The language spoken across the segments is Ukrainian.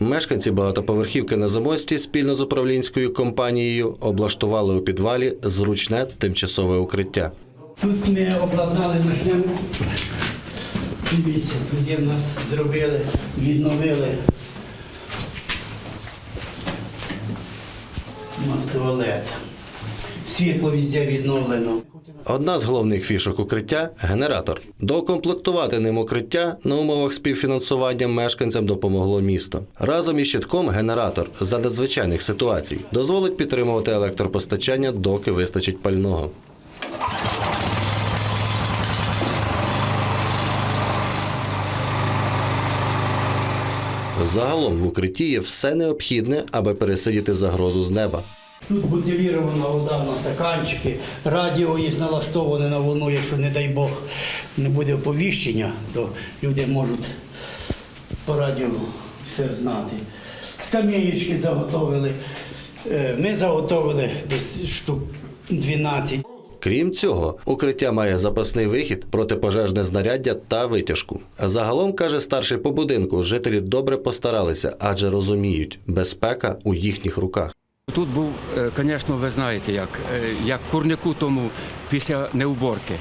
Мешканці багатоповерхівки на замості спільно з управлінською компанією облаштували у підвалі зручне тимчасове укриття. Тут ми обладнали ночним. Дивіться, тут в нас зробили, відновили. У нас туалет. Світло везде відновлено. Одна з головних фішок укриття генератор. Доукомплектувати ним укриття на умовах співфінансування мешканцям допомогло місто. Разом із щитком генератор за надзвичайних ситуацій дозволить підтримувати електропостачання, доки вистачить пального. Загалом в укритті є все необхідне, аби пересидіти загрозу з неба. Тут бутилірована вода на стаканчики, радіо є налаштоване на волну, якщо, не дай Бог, не буде оповіщення, то люди можуть по радіо все знати. Скам'яючки заготовили. Е, Ми заготовили десь штук 12. Крім цього, укриття має запасний вихід, протипожежне знаряддя та витяжку. Загалом, каже старший по будинку, жителі добре постаралися, адже розуміють, безпека у їхніх руках. Тут був, звісно, ви знаєте, як, е, як курнику тому після неуборки.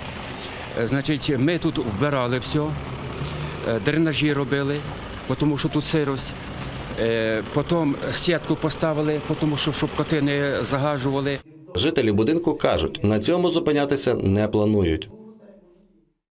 Е, Значить, ми тут вбирали все, е, дренажі робили, тому що тут сирость. Е, Потім сітку поставили, тому що щоб коти не загажували. Жителі будинку кажуть, на цьому зупинятися не планують.